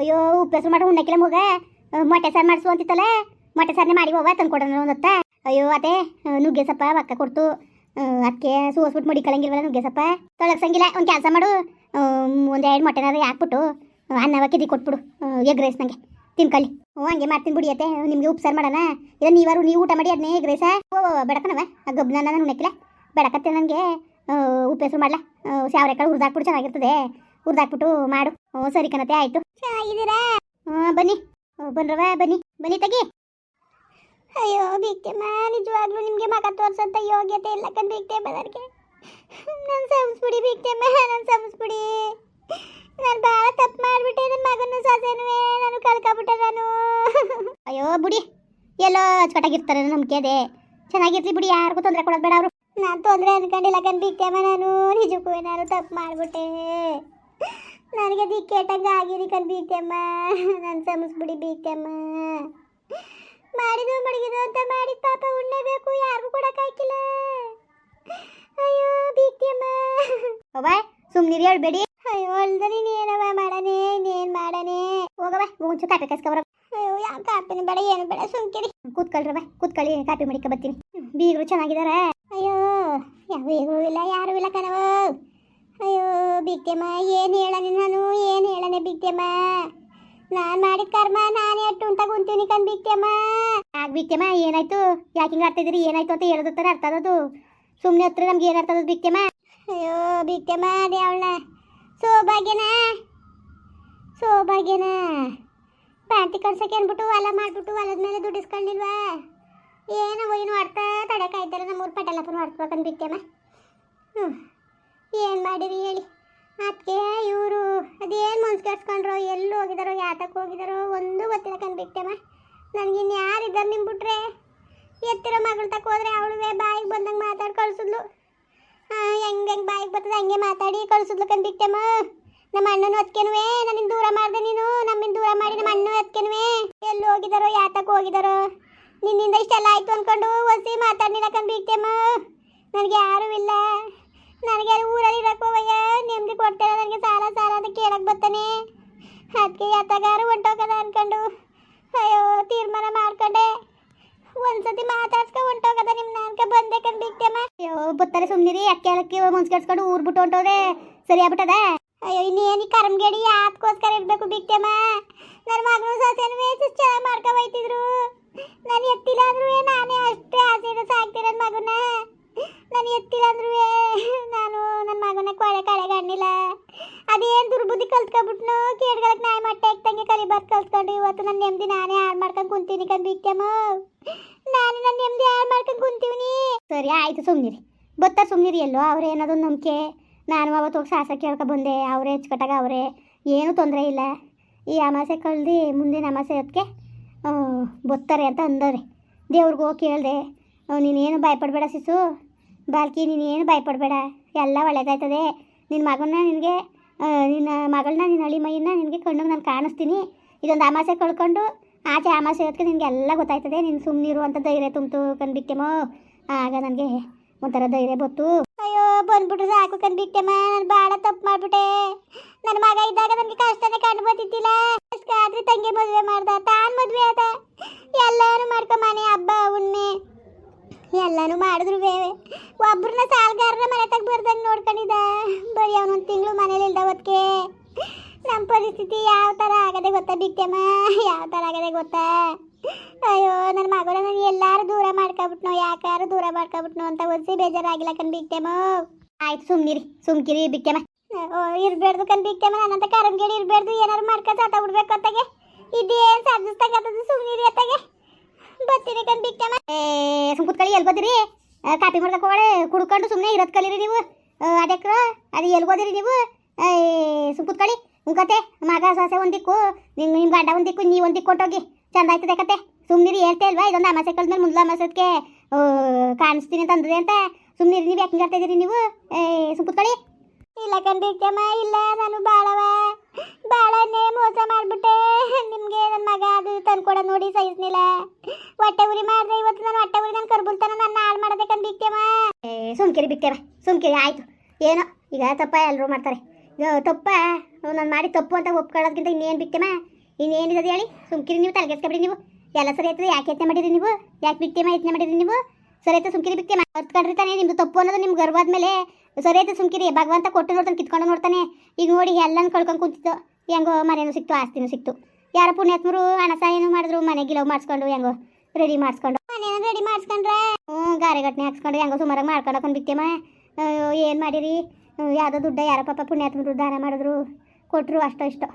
ಅಯ್ಯೋ ಉಪ್ಪು ಹೆಸರು ಮಾಡಿ ಉಣ್ಣಕ್ಕಿಲ್ಲ ಮಗ ಮೊಟ್ಟೆ ಸಾರು ಮಾಡಿಸು ಅಂತಿತ್ತಲ್ಲ? ಮೊಟ್ಟೆ ಸಾರನೇ ಮಾಡಿ ಹೋಗ, ತಂದು ಕೊಡೋಣ ಒಂದತ್ತ ಅಯ್ಯೋ ಅದೇ ನುಗ್ಗೆ ಸಪ್ಪ ಅಕ್ಕ ಕೊಡ್ತು. ಅದಕ್ಕೆ ಸೋಸ್ಬಿಟ್ಟು ಮುಡಿ ಕಳಂಗಿಲ್ವಲ್ಲ ನುಗ್ಗೆ ಸೊಪ್ಪ? ತೊಳಗ್ಸಂಗಿಲ್ಲ ಒಂದು ಕೆಲಸ ಮಾಡು. ಒಂದು ಎರಡು ಮೊಟ್ಟೆನಾರು ಹಾಕ್ಬಿಟ್ಟು ಅನ್ನ ಕಿದಿ ಕೊಟ್ಬಿಡು. ಎಗ್ ರೈಸ್ ನಂಗೆ. ತಿನ್ಕಲ್ಲಿ ಹ್ಞೂ ಹಂಗೆ ಮಾಡ್ತೀನಿ ಬಿಡಿ ಅತ್ತೆ. ನಿಮಗೆ ಉಪ್ಸಾರು ಮಾಡೋಣ. ಇಲ್ಲ ನೀವಾರು ನೀವು ಊಟ ಮಾಡಿ ಅದನ್ನೇ ಎಗ್ ರೈಸ ಓ ಬೆಡಕನವ ಆ ಗಬ್ನ ನಾನು ಉಣ್ಣಕ್ಕಿಲ್ಲ ಬೆಡಕತ್ತೆ ನನಗೆ ಉಪ್ಪು ಹೆಸರು ಮಾಡಲ? ಸಾವಿರ ಕಾಳು ಹುರಿದಾಕ್ಬಿಟ್ಟು ಚೆನ್ನಾಗಿರ್ತದೆ. ಹುರಿದಾಕ್ಬಿಟ್ಟು ಮಾಡು. ಹ್ಞೂ ಸರಿ ಕಣತೆ ಆಯಿತು. ಚೆನ್ನಾಗಿದ್ದೀರಾ ಹಾಂ, ಬನ್ನಿ. ಹ್ಞೂ ಬನ್ರವ ಬನ್ನಿ. ಬನ್ನಿ ತಗಿ. ಅಯ್ಯೋ ಬಿಕ್ತೆಮ್ಮ ನಿಜವಾಗ್ಲೂ ನಿಮಗೆ ಮಗ ತೋರ್ಸಂತ ಯೋಗ್ಯತೆ ಇಲ್ಲ ಕಣ್ ಬಿಕ್ತೆಮ್ಮ ನನಗೆ. ನನ್ನ ಸಂಸ್ಬಿಡಿ ಬಿಕ್ತೆಮ್ಮ ನನ್ನ ಸಂಸ್ಬಿಡಿ ನಾನು ಭಾಳ ತಪ್ಪು ಮಾಡಿಬಿಟ್ಟೆ ನನ್ನ ಮಗನ ಸೊಸೆನುವೆ. ನಾನು ಕಳ್ಕೊಬಿಟ್ಟೆ ನಾನು. ಅಯ್ಯೋ, ಬುಡಿ. ಎಲ್ಲೋ ಅಚ್ಚುಕಟ್ಟಾಗಿರ್ತಾರೆ ನಂಬಿಕೆ ಅದೇ ಚೆನ್ನಾಗಿರ್ಲಿ ಬಿಡಿ, ಯಾರಿಗೂ ತೊಂದರೆ ಕೊಡೋದು ಬೇಡ ಅವರು. ನಾನು ತೊಂದರೆ ಅನ್ಕೊಂಡಿಲ್ಲ ಕಣ್ ಬಿಕ್ತೆಮ್ಮ ನಾನು. ನಿಜಕ್ಕೂ ಏನಾದ್ರು ತಪ್ಪು ಮಾಡಿಬಿಟ್ಟೆ. ನನಗೆ ದಿಕ್ಕೇಟಂಗೆ ಆಗಿರಿ ಕಣ್ ಬೀಗ್ತೆಮ್ಮ ನನ್ನ ಸಮಸ್ಬಿಡಿ ಬೀತೆಮ್ಮ. ಮಾಡಿದು ಮಡಗಿದು ಅಂತ ಮಾಡಿದ ಪಾಪ ಉಣ್ಣಬೇಕು ಯಾರಿಗೂ ಕೊಡಕ್ಕಾಗಿಲ್ಲ ಅಯ್ಯೋ ಬೀತೆಮ್ಮ. ಅವ್ವ ಸುಮ್ಮನಿರಿ ಹೇಳ್ಬೇಡಿ. ಅಯ್ಯೋ ಅಲ್ದ ನೀನು ಏನವ ಮಾಡನೆ ಇನ್ನೇನು ಮಾಡನೆ. ಹೋಗವ ಮುಂಚು ಕಾಪಿ ಕಸ್ಕೊಬರ ಅಯ್ಯೋ ಯಾವ ಕಾಪಿನ ಬೇಡ ಏನು ಬೇಡ ಸುಮ್ಕಿರಿ. ಕೂತ್ಕೊಳ್ರವ ಕೂತ್ಕೊಳ್ಳಿ ಕಾಪಿ ಮಡಿಕ ಬರ್ತೀನಿ. ಬೀಗರು ಚೆನ್ನಾಗಿದಾರ. ಅಯ್ಯೋ ಯಾವ ಬೀಗರು ಇಲ್ಲ ಯಾರು ಇಲ್ಲ ಕಣವ ಅಯ್ಯೋ ಬಿಟ್ಟೆಮ್ಮ ಏನು ಹೇಳನೆ ನಾನು? ಏನು ಹೇಳನೆ ಬಿಟ್ಟೆಮ್ಮ ನಾನು ಮಾಡಿದ ಕರ್ಮ ನಾನು ಎಟ್ಟು ಅಂತ ಕುಂತೀನಿ ಕಣ್ ಬಿಟ್ಟೆಮ್ಮ ಆಗ ಬಿಟ್ಟೆಮ್ಮ ಏನಾಯ್ತು? ಯಾಕೆ ಹಿಂಗೆ ಏನಾಯ್ತು ಅಂತ ಹೇಳೋದು ಅರ್ಥ ಸುಮ್ಮನೆ ಹತ್ರ ನಮ್ಗೆ ಏನು ಅರ್ಥ ಆಗೋದು ಬಿಟ್ಟೆಮ್ಮ ಅಯ್ಯೋ ಬಿಟ್ಟೆಮ್ಮ ಅದೇ ಅವಳ ಸೌಭಾಗ್ಯನ? ಸೌಭಾಗ್ಯನ? ಪ್ಯಾಂಟಿ ಕಳ್ಸಕ್ಕೆ ಅನ್ಬಿಟ್ಟು ಹೊಲ ಮಾಡಿಬಿಟ್ಟು ಹೊಲದ ಮೇಲೆ ದುಡ್ಡು ಇಸ್ಕೊಂಡಿಲ್ವಾ? ಏನೋ ಏನು ಆಡ್ತಾ ತಡಕಾಯ್ತಾರ ನಮ್ಮೂರು ಪಟೇಲಪ್ಪನ ಆಡ್ಸ್ಬೇಕಂದ್ ಬಿಟ್ಟೆಮ್ಮ ಹ್ಞೂ ಏನು ಮಾಡಿರಿ ಹೇಳಿ? ಅದಕ್ಕೆ ಇವರು ಅದೇನು ಮನ್ಸು ಕೆಡ್ಸ್ಕೊಂಡ್ರು? ಎಲ್ಲಿ ಹೋಗಿದಾರೋ ಯಾತಕ್ಕೆ ಹೋಗಿದಾರೋ, ಒಂದು ಗೊತ್ತಿಲ್ಲ ಕಂಡ್ಬಿಟ್ಟೆಮ್ಮ ನನಗೆ ಇನ್ನು ಯಾರಿದ್ದಾರೆ ನಿಮ್ಮ ಬಿಟ್ರೆ? ಎತ್ತಿರೋ ಮಗಳು ತಕ್ಕ ಹೋದ್ರೆ ಅವಳುವೆ ಬಾಯಿಗೆ ಬಂದಂಗೆ ಮಾತಾಡಿ ಕಳ್ಸಿದ್ಲು. ಹೆಂಗೆ ಹೆಂಗೆ ಬಾಯಿಗೆ ಬರ್ತದೆ ಹಂಗೆ ಮಾತಾಡಿ ಕಳ್ಸಿದ್ಲು ಕಂಡ್ಬಿಟ್ಟೆಮ್ಮ ನಮ್ಮ ಅಣ್ಣನ ಹೊತ್ಕೆನುವೆ ನನ್ನ ದೂರ ಮಾಡಿದೆ ನೀನು? ನಮ್ಮಿಂದ ದೂರ ಮಾಡಿ ನಮ್ಮ ಅಣ್ಣ ಹೊತ್ಕೆನುವೆ ಎಲ್ಲಿ ಹೋಗಿದಾರೋ ಯಾತಕ್ಕೆ ಹೋಗಿದಾರೋ? ನಿನ್ನಿಂದ ಇಷ್ಟೆಲ್ಲ ಆಯಿತು ಅಂದ್ಕೊಂಡು ಒಸಿ ಮಾತಾಡಲಿಲ್ಲ ಕಣ್ಬಿಟ್ಟೆಮ್ಮ ನನಗೆ ಯಾರೂ ಇಲ್ಲ. ನನಗೆ ಅಲ್ಲಿ ಊರಲ್ಲಿ ಇರಕ್ಕೆ ನೆಮ್ಮದಿ ಕೊಡ್ತಾರ, ನನಗೆ ಸಾಲ ಸಾಲ ಅಂತ ಕೇಳಕ್ ಬರ್ತಾನೆ ಅದಕ್ಕೆ ಯಾತಗಾರು ಹೊಂಟೋಗದ ಅನ್ಕೊಂಡು. ಅಯ್ಯೋ, ತೀರ್ಮಾನ ಮಾಡ್ಕೊಂಡೆ. ಒಂದ್ಸತಿ ಮಾತಾಡ್ಸ್ಕೊ ಹೊಂಟೋಗದ ನಿಮ್ಮ ನಾನ್ಕ, ಬಂದೆ ಕಂಡಿಕ್ತೇಮ ಅಯ್ಯೋ, ಬತ್ತಾರೆ ಸುಮ್ಮನಿರಿ ಅಕ್ಕಿ ಅಕ್ಕಿ ಮುನ್ಸ್ ಕೆಡ್ಸ್ಕೊಂಡು ಊರ್ ಬಿಟ್ಟು ಹೊಂಟೋದೆ. ಸರಿ ಆಗ್ಬಿಟ್ಟದ? ಅಯ್ಯೋ, ಇನ್ನೇನಿ ಕರ್ಮಗೇಡಿ ಯಾತ್ಕೋಸ್ಕರ ಇರ್ಬೇಕು ಬಿಕ್ತೇಮ ನನ್ನ ಮಗನು ಸೊಸೆನೂ ವೇಸ್ಟ್ ಚೆನ್ನಾಗಿ ಮಾಡ್ಕೊ ಬೈತಿದ್ರು. ನಾನು ಎತ್ತಿಲ್ಲ ಅಂದ್ರೂ ನಾನೇ ಅಷ್ಟೇ ಆಸೆಯಿಂದ ಸಾಕ್ತೀನಿ ನನ್ನ ನಾನು ಎತ್ತಿಲ್ಲ ಅಂದ್ರೂ ನಾನು ನನ್ನ ಮಗನ ಕೊಳೆ ಕಳೆಗೆ ಅಣ್ಣಿಲ್ಲ ಅದೇನು ದುರ್ಬುದ್ಧಿ ಕೇಳ್ಗಳಕ್ಕೆ ನಾಯಿ ಮಟ್ಟೆ ಕಲಿ ಕಲಿಬಾರ್ದು ಕಲ್ತ್ಕೊಂಡು ಇವತ್ತು ನನ್ನ ನೆಮ್ಮದಿ ನಾನೇ ಹಾಳು ಮಾಡ್ಕೊಂಡು ಕುಂತೀನಿ ಕಣ್ ಬಿಕ್ಕಮ್ಮ ನಾನು ನನ್ನ ನೆಮ್ಮದಿ ಹಾಳು ಮಾಡ್ಕೊಂಡು ಕುಂತೀವಿ ಸರಿ, ಆಯಿತು ಸುಮ್ಮನಿರಿ ಬತ್ತ ಸುಮ್ಮನಿರಿ ಎಲ್ಲೋ, ಅವ್ರು ಏನದು ನಂಬಿಕೆ. ನಾನು ಅವತ್ತು ಹೋಗಿ ಸಾಸ ಕೇಳ್ಕೊ ಬಂದೆ, ಅವರೇ ಹೆಚ್ಕಟ್ಟಾಗ ಅವರೇ. ಏನೂ ತೊಂದರೆ ಇಲ್ಲ. ಈ ಅಮಾಸೆ ಕಳ್ದು ಮುಂದಿನ ಅಮಾಸೆ ಅದಕ್ಕೆ ಬತ್ತಾರೆ ಅಂತ ಅಂದವ್ರೆ. ದೇವ್ರಿಗೆ ಹೋಗಿ ಕೇಳಿದೆ ನೀನೇನು ಭಯಪಡಬೇಡ ಸಿಸು ಬಾಲ್ಕಿ, ನೀನೇನು ಭಯಪಡಬೇಡ. ಎಲ್ಲ ಒಳ್ಳೇದಾಯ್ತದೆ. ನಿನ್ನ ಮಗನ ನಿನಗೆ ನಿನ್ನ ಮಗಳನ್ನ, ನಿನ್ನ ಹಳಿ ಮೈಯನ್ನ ನಿನಗೆ ಕಣ್ಣು ನಾನು ಕಾಣಿಸ್ತೀನಿ. ಇದೊಂದು ಅಮಾಸೆ ಕಳ್ಕೊಂಡು ಆಚೆ ಅಮಾಸೆ ಅದಕ್ಕೆ ನಿನಗೆ ಎಲ್ಲ ಗೊತ್ತಾಯ್ತದೆ. ನೀನು ಸುಮ್ಮನಿರು ಅಂತ ಧೈರ್ಯ ತುಂಬ್ತು ಕಣ್ಬಿಟ್ಟೆಮೋ ಆಗ ನನಗೆ ಒಂಥರ ಧೈರ್ಯ ಬತ್ತು. ಅಯ್ಯೋ, ಬಂದ್ಬಿಟ್ರೆ ಸಾಕು ಕಣ್ಬಿಟ್ಟೆಮ್ಮ ನಾನು ಭಾಳ ತಪ್ಪು ಮಾಡ್ಬಿಟ್ಟೆ. ನನ್ನ ಮಗ ಇದ್ದಾಗ ನನಗೆ ಕಷ್ಟನೇ ಕಂಡು ಬರ್ತಿದ್ದಿಲ್ಲ. ಆದ್ರೆ ತಂಗಿ ಮದುವೆ ಮಾಡ್ದ, ತಾನು ಮದುವೆ ಆದ. ಎಲ್ಲರೂ ಮನೆ, ಹಬ್ಬ ಹುಣ್ಣೆ ಎಲ್ಲಾನು ಮಾಡಿದ್ರು ಬೇವೆ. ಒಬ್ರನ್ನ ಸಾಲ್ಗಾರನ ಮನೆ ತಗ ಬರ್ದಂಗೆ ನೋಡ್ಕೊಂಡಿದ್ದ. ಬರೀ ಅವನೊಂದು ತಿಂಗಳು ಮನೇಲಿ ಇಲ್ದ ಹೊತ್ಕೆ ನಮ್ಮ ಪರಿಸ್ಥಿತಿ ಯಾವ ಥರ ಆಗದೆ ಗೊತ್ತಾ ಬಿಟ್ಟೆಮ್ಮ ಯಾವ ಥರ ಆಗದೆ ಗೊತ್ತಾ? ಅಯ್ಯೋ ನನ್ನ ಮಗನ ನಾನು ಎಲ್ಲಾರು ದೂರ ಮಾಡ್ಕೊಬಿಟ್ನೋ, ಯಾಕಾರು ದೂರ ಮಾಡ್ಕೊಬಿಟ್ನೋ ಅಂತ ಒಸಿ ಬೇಜಾರಾಗಿಲ್ಲ ಕಣ್ ಬಿಟ್ಟೆಮ್ಮ ಆಯ್ತು, ಸುಮ್ನಿರಿ, ಸುಮ್ಕಿರಿ ಬಿಟ್ಟೆಮ್ಮ ಇರ್ಬೇಡ್ದು ಕಣ್ ಬಿಟ್ಟೆಮ್ಮ ನನ್ನಂತ ಕರಂಗೇಳಿ ಇರ್ಬಾರ್ದು ಏನಾರು ಮಾಡ್ಕೊಂಡು ಸಾತ ಬಿಡ್ಬೇಕು ಅತ್ತಾಗೆ. ಇದೇನು ಸಾಧಿಸ್ತಾಗ ಸುಮ್ನಿರಿ ಅತ್ತಾಗೆ. ಬಿಟ್ಟೆಮ್ಮ ಏ ಸುಮ್ ಕುತ್ಕೊಳ್ಳಿ ಎಲ್ಲಿ ಬರ್ತೀರಿ ಆ, ಕಾಪಿ ಮಾಡ್ದಕ್ಕೆ ಹೋಗಳೆ ಕುಡ್ಕೊಂಡು ಸುಮ್ಮನೆ ಇರೋದು ಕಲೀರಿ ನೀವು. ಅದಕ್ಕೆ ಅದು ಎಲ್ಗೋದಿರಿ ನೀವು? ಏ ಸುಮ್ ಕುತ್ಕೊಳ್ಳಿ ಉಂಕತೆ ಮಗ ಸೊಸೆ ಒಂದು ದಿಕ್ಕು ನಿಂಗೆ ನಿಮ್ಮ ಗಂಡ ಒಂದು ದಿಕ್ಕು ನೀವು ಒಂದು ಕೊಟ್ಟೋಗಿ. ಚಂದ ಆಯ್ತದೆ ಕತೆ. ಸುಮ್ಮನಿರಿ ಹೇಳ್ತಾ ಇಲ್ವಾ? ಇದೊಂದು ಅಮಾಸೆ ಕಳೆದ್ಮೇಲೆ ಮುಂದ್ಲ ಅಮಾಸಕ್ಕೆ ಕಾಣಿಸ್ತೀನಿ ಅಂತ ಅಂದದೆ ಅಂತ. ಸುಮ್ಮನಿರಿ ನೀವು ಯಾಕೆ ಹಿಂಗಾಡ್ತಾ ಇದ್ದೀರಿ ನೀವು? ಏ ಸುಮ್ ಕುತ್ಕೊಳ್ಳಿ ಇಲ್ಲ ಕಂಡಿರ್ತಮ್ಮ ಇಲ್ಲ ನಾನು ಬಾಳವ. ಬಾಳನ್ನೇ ಮೋಸ ಮಾಡ್ಬಿಟ್ಟೆ. ನಿಮಗೆ ನನ್ನ ಮಗ ತಂದ್ಕೊಡ ನೋಡಿ ಸಹಿಸ್ನಿಲ್ಲ ಹೊಟ್ಟೆ ಉರಿ ಮಾಡ್ದೆ, ಇವತ್ತು ನಾನು ಹೊಟ್ಟೆ ಉರಿ ನಾನು ಕರ್ಬುಲ್ತಾನ ನನ್ನ ಹಾಳು ಮಾಡೋದಕ್ಕಂತ ಕಂಡಿರ್ತೇವ ಏ, ಸುಮ್ಕಿರಿ ಬಿಟ್ಟೇವ ಸುಮ್ಕಿರಿ, ಆಯ್ತು. ಏನೋ, ಈಗ ತಪ್ಪ ಎಲ್ಲರೂ ಮಾಡ್ತಾರೆ. ತಪ್ಪ, ನಾನು ಮಾಡಿ ತಪ್ಪು ಅಂತ ಒಪ್ಕೊಳ್ಳೋದ್ಕಿಂತ ಇನ್ನೇನು ಬಿಕ್ತೆಮ ಇನ್ನೇನಿದೆ ಹೇಳಿ? ಸುಮ್ಕಿರಿ ನೀವು, ತಲೆಗೆಸ್ಕೊಬಿಡಿ ನೀವು. ಎಲ್ಲ ಸರಿ ಆಯ್ತದೆ, ಯಾಕೆ ಎತ್ತೆ ಮಾಡಿದ್ರಿ ನೀವು? ಯಾಕೆ ಬಿಕ್ತೆಮ ಎತ್ತೆ ಮಾಡಿದ್ರಿ ನೀವು? ಸರಿ ಆಯ್ತು, ಸುಮ್ಕಿರಿ ಬಿಕ್ತೆಮ ಅರ್ತ್ಕೊಂಡ್ರಿ ತಾನೇ, ನಿಮ್ದು ತಪ್ಪು ಅನ್ನೋದು ನಿಮ್ಗೆ ಗರ್ವಾದ್ಮೇಲೆ ಸರಿ ಆಯ್ತು, ಸುಮ್ಕಿರಿ, ಭಗವಂತ ಕೊಟ್ಟು ನೋಡ್ತಾನೆ, ಕಿತ್ಕೊಂಡು ನೋಡ್ತಾನೆ. ಈಗ ನೋಡಿ, ಎಲ್ಲನೂ ಕಳ್ಕೊಂಡು ಕುಂತಿತ್ತು. ಹೆಂಗೋ ಮನೇನು ಸಿಕ್ತು, ಆಸ್ತಿನೂ ಸಿಕ್ತು. ಯಾರ ಪುಣ್ಯಾತ್ಮರು ಹಣ ಏನು ಮಾಡಿದ್ರು, ಮನೆ ಲವ್ ಮಾಡಿಸ್ಕೊಂಡು, ಹೆಂಗೋ ರೆಡಿ ಮಾಡಿಸ್ಕೊಂಡು. ಮನೇನ ರೆಡಿ ಮಾಡಿಸ್ಕೊಂಡ್ರೆ, ಹ್ಞೂ ಗಾರೆಗಟ್ನೆ ಹಾಕ್ಸ್ಕೊಂಡು, ಹೆಂಗೋ ಸುಮಾರಾಗಿ ಮಾಡ್ಕೊಂಡು ಹಾಕೊಂಡು ಬಿಕ್ತೆಮ ಏನು ಮಾಡಿರಿ? ಯಾವುದೋ ದುಡ್ಡ, ಯಾರ ಪಾಪ ಪುಣ್ಯಾತ್ಮರು ದಾನ ಮಾಡಿದ್ರು ಕೊಟ್ಟರು ಅಷ್ಟೋ ಇಷ್ಟೋ.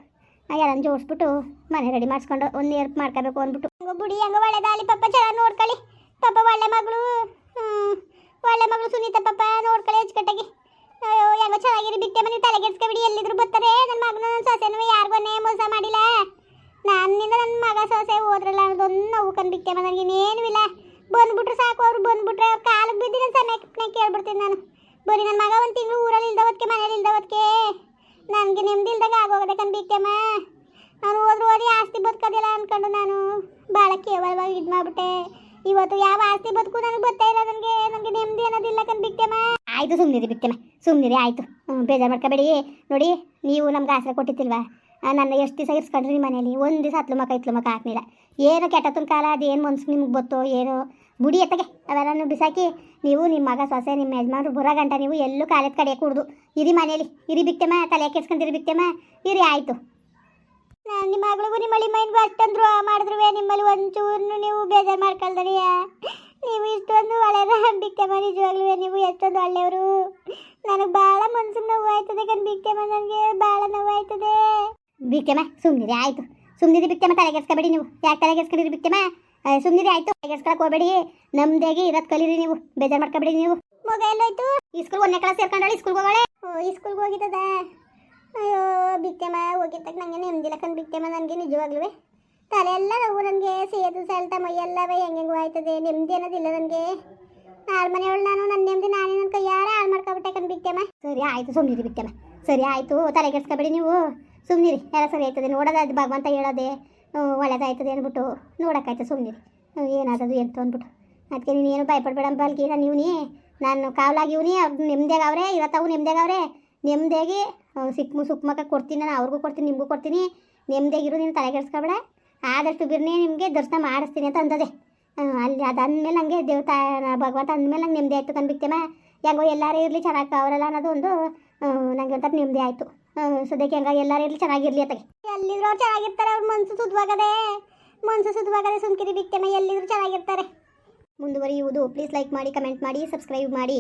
ಯಾರನ್ನ ಜೋಡಿಸ್ಬಿಟ್ಟು ಮನೆ ರೆಡಿ ಮಾಡಿಸ್ಕೊಂಡು ಒಂದು ಏರ್ಪ್ ಮಾಡ್ಕೋಬೇಕು ಅಂದ್ಬಿಟ್ಟು. ಹಂಗೋ ಬುಡಿ, ಹಂಗೋ ಒಳ್ಳೆದಾಗಲಿ ಪಾಪ, ಚೆನ್ನಾಗಿ ನೋಡ್ಕೊಳ್ಳಿ. ಪಾಪ ಒಳ್ಳೆ ಮಗಳು ಒಳ್ಳೆ ಮಗಳು ಸುನೀತಾ ಪಾಪ, ನೋಡ್ಕೊಳ್ಳಿ ಅಚ್ಚುಕಟ್ಟಾಗಿ. ಅಯ್ಯೋ, ಹೆಂಗೋ ಚೆನ್ನಾಗಿರಿ, ಬಿಟ್ಟೆ ಮನೆ ತಲೆಗೆಡ್ಸ್ಕೊಬಿಡಿ, ಎಲ್ಲಿದ್ರು ಬರ್ತಾರೆ. ನನ್ನ ಮಗನ ನನ್ನ ಸೊಸೆನೂ ಯಾರಿಗೊನ್ನೇ ಮೋಸ ಮಾಡಿಲ್ಲ. ನನ್ನಿಂದ ನನ್ನ ಮಗ ಸೊಸೆ ಹೋದ್ರಲ್ಲ ಅನ್ನೋದೊಂದು ನೋವು ಕಂಡ್ಬಿಟ್ಟೆ ನನಗೆ ಇನ್ನೇನು ಇಲ್ಲ. ಬಂದ್ಬಿಟ್ರೆ ಸಾಕು ಅವ್ರು, ಬಂದ್ಬಿಟ್ರೆ ಅವ್ರ ಕಾಲಿಗೆ ಬಿದ್ದು ನನ್ನ ಸಮಯಕ್ಕೆ ಕೇಳ್ಬಿಡ್ತೀನಿ ನಾನು. ಬರೀ ನನ್ನ ಮಗ ಒಂದು ತಿಂಗಳು ಊರಲ್ಲಿ ಇಲ್ದವತ್ತೆ ಮನೇಲಿ ಇಲ್ದವತ್ತೆ ನನಗೆ ನೆಮ್ಮದಿ ಇಲ್ದಂಗೆ ಆಗೋಗದೆ ಕಂಡ್ಬಿಟ್ಟೆಮ್ಮ ನಾನು ಹೋದ್ರು ಓದಿ ಆಸ್ತಿ ಬದುಕೋದಿಲ್ಲ ಅಂದ್ಕೊಂಡು ನಾನು ಭಾಳ ಕೇವಲವಾಗಿ ಇದು ಮಾಡ್ಬಿಟ್ಟೆ. ಇವತ್ತು ಯಾವ ಆಸ್ತಿ ಬದುಕು ನನಗೆ ಗೊತ್ತೇ ಇಲ್ಲ ನನಗೆ ನನಗೆ ನೆಮ್ಮದಿ ಅನ್ನೋದಿಲ್ಲ ಕಂಡ್ಬಿಟ್ಟೆಮ್ಮ ಆಯಿತು ಸುಮ್ಮನಿರಿ ಬಿಟ್ಟೆಮ್ಮ ಸುಮ್ಮನಿರಿ ಆಯಿತು. ಬೇಜಾರು ಮಾಡ್ಕೋಬೇಡಿ. ನೋಡಿ, ನೀವು ನಮ್ಗೆ ಆಸರೆ ಕೊಟ್ಟಿತ್ತಿಲ್ವಾ ನನ್ನ ಎಷ್ಟು ದಿವಸ ಇರ್ಸ್ಕೊಂಡ್ರಿ ಮನೇಲಿ? ಒಂದು ದಿವಸ ಹತ್ಲು ಮಕ್ಕ ಇತ್ಲು ಮಕ್ಕ ಹಾಕ್ಲಿಲ್ಲ. ಏನು ಕೆಟ್ಟತನ ಕಾಲ ಅದೇನು ಮನ್ಸು ನಿಮ್ಗೆ ಗೊತ್ತೋ ಏನೋ? ಬುಡಿ ಎತ್ತಗೆ, ಅವೆಲ್ಲನೂ ಬಿಸಾಕಿ ನೀವು ನಿಮ್ಮ ಮಗ ಸೊಸೆ, ನಿಮ್ಮ ಯಜಮಾನ್ರು ಬುರ ಗಂಟ ನೀವು ಎಲ್ಲೂ ಕಾಲದ ಕಡೆ ಕೂಡ್ದು. ಇರಿ ಮನೇಲಿ, ಇರಿ ಬಿಟ್ಟೆಮ್ಮ, ತಲೆ ಕೆಡ್ಸ್ಕೊಂಡಿರಿ ಬಿಕ್ತೆಮ್ಮ ಇರಿ, ಆಯಿತು. ನಿಮ್ಮ ಮಗಳಿಗೂ ನಿಮ್ಮ ಮಳಿ ಮೈನ್ಗೂ ಅಷ್ಟೊಂದು ಮಾಡಿದ್ರು ನಿಮ್ಮಲ್ಲಿ ಒಂಚೂರು ನೀವು ಬೇಜಾರು ಮಾಡ್ಕೊಳ್ದರಿಯ ನೀವು ಇಷ್ಟೊಂದು ಒಳ್ಳೆಯ ಬಿಟ್ಟೆಮ್ಮ ನಿಜವಾಗ್ಲೂ ನೀವು ಎಷ್ಟೊಂದು ಒಳ್ಳೆಯವರು. ನನಗೆ ಭಾಳ ಮನ್ಸು ನೋವು ಆಯ್ತದೆ ಕಣ್, ಬಿಟ್ಟೆಮ್ಮ, ನನಗೆ ಭಾಳ ನೋವು ಆಯ್ತದೆ ಬಿಕ್ತೆಮ್ಮ ಸುಮ್ಮನಿರಿ ಆಯಿತು. ಸುಮ್ಮನಿರಿ ಬಿಟ್ಟೆಮ್ಮ ತಲೆಗೆಸ್ಕೊಬೇಡಿ ನೀವು. ಯಾಕೆ ತಲೆಗೆಸ್ಕೊಂಡಿರಿ ಬಿಟ್ಟೆಮ್ಮ ಸುಮ್ಮನಿರಿ ಆಯಿತು. ತಲೆಗೆಸ್ಕೊಳಕ್ ಹೋಗಬೇಡಿ. ನಮ್ದಾಗೆ ಇರೋದು ಕಲೀರಿ ನೀವು. ಬೇಜಾರು ಮಾಡ್ಕೊಬೇಡಿ ನೀವು. ಮಗ ಎಲ್ಲೋಯ್ತು ಈ ಸ್ಕೂಲ್ ಒಂದನೇ ಕ್ಲಾಸ್ ಸೇರ್ಕೊಂಡಾಳೆ ಸ್ಕೂಲ್ಗೆ ಹೋಗಳೆ? ಈ ಸ್ಕೂಲ್ಗೆ ಹೋಗಿದ್ದದ? ಅಯ್ಯೋ ಬಿಟ್ಟೆಮ್ಮ ಹೋಗಿದ್ದಾಗ ನನಗೆ ನೆಮ್ಮದಿಲ್ಲ ಕಂಡು ಬಿಕ್ತೆಮ್ಮ ನನಗೆ ನಿಜವಾಗ್ಲೂ ತಲೆ ಎಲ್ಲ ನೋವು ನನಗೆ. ಸೇದು ಸೆಳ್ತ ಮೈಯೆಲ್ಲವೇ ಹೆಂಗೆ ಆಯ್ತದೆ. ನೆಮ್ಮದಿ ಅನ್ನೋದಿಲ್ಲ ನನಗೆ. ನಾಲ್ ಮನೆಯವಳು ನಾನು ನನ್ನ ನೆಮ್ಮದಿ ನಾನೇ ನನ್ನ ಕೈಯಾರ ಹಾಳು ಮಾಡ್ಕೊಬಿಟ್ಟೆ ಕಂಡು ಬಿಟ್ಟೆಮ್ಮ ಸರಿ ಆಯಿತು ಸುಮ್ಮನಿರಿ ಬಿಟ್ಟೆಮ್ಮ ಸರಿ ಆಯಿತು. ತಲೆ ಕೆಡ್ಸ್ಕೊಬೇಡಿ ನೀವು. ಸುಮ್ಮನಿರಿ ಎಲ್ಲ ಸರಿ ಆಯ್ತದೆ. ನೋಡೋದಾಯ್ತು ಭಗವಂತ ಹೇಳೋದೆ ಒಳ್ಳೆದಾಯ್ತದೆ ಅಂದ್ಬಿಟ್ಟು ನೋಡೋಕ್ಕಾಯ್ತು ಸುಮ್ಮನಿರಿ ಏನಾದದು ಎಂತ ಅಂದ್ಬಿಟ್ಟು. ಅದಕ್ಕೆ ನೀನೇನು ಭಯಪಡಬೇಡ ಬಲ್ಕಿ ನಾನು ನೀ ನಾನು ಕಾವಲಾಗಿ ಇವನಿ, ಅವ್ರು ನೆಮ್ಮದಿಯಾಗ ಅವರೇ ಇರತ್ತವು ಅವರೇ. ನೆಮ್ಮದಿಯಾಗಿ ಸಿಕ್ಕ ಸುಕ್ಮಕ್ಕ ಕೊಡ್ತೀನಿ, ನಾನು ಅವ್ರಿಗೂ ಕೊಡ್ತೀನಿ, ನಿಮಗೂ ಕೊಡ್ತೀನಿ. ನೆಮ್ಮದಿಯಾಗಿರು ನೀನು ತಲೆ ಕೆಡ್ಸ್ಕೊಬೇಡ. ಆದಷ್ಟು ಬಿರ್ನೇ ನಿಮಗೆ ದರ್ಶನ ಮಾಡಿಸ್ತೀನಿ ಅಂತ ಅಂದದೆ. ಅಲ್ಲಿ ಅದಾದ್ಮೇಲೆ ನನಗೆ ದೇವತಾ ಭಗವಂತ ಅಂದಮೇಲೆ ನಂಗೆ ನೆಮ್ಮದಿ ಆಯಿತು ಕಂಡ್ಬಿಡ್ತೇಮ ಹೆಂಗೋ ಎಲ್ಲರೂ ಇರಲಿ, ಚೆನ್ನಾಗಿ ಅವರೆಲ್ಲ ಅನ್ನೋದು ಒಂದು ನನಗೆ ಒಂಥರ ನೆಮ್ಮದಿ ಆಯಿತು. ಸದ್ಯಕ್ಕೆ ಹಂಗಾಗಿ ಎಲ್ಲರೂ ಇರಲಿ, ಚೆನ್ನಾಗಿರ್ಲಿ ಅತ್ತಗೆ. ಎಲ್ಲಿದ್ರು ಅವ್ರು ಚೆನ್ನಾಗಿರ್ತಾರೆ, ಅವ್ರ ಮನಸ್ಸು ಸುದ್ವಾಗದೆ. ಮನಸ್ಸು ಸುದ್ವಾಗದೆ ಸುಮ್ಕಿರಿ ಬಿಕ್ತೆಮ ಎಲ್ಲಿದ್ರು ಚೆನ್ನಾಗಿರ್ತಾರೆ. ಮುಂದುವರಿಯುವುದು ಪ್ಲೀಸ್ ಲೈಕ್ ಮಾಡಿ ಕಮೆಂಟ್ ಮಾಡಿ ಸಬ್ಸ್ಕ್ರೈಬ್ ಮಾಡಿ.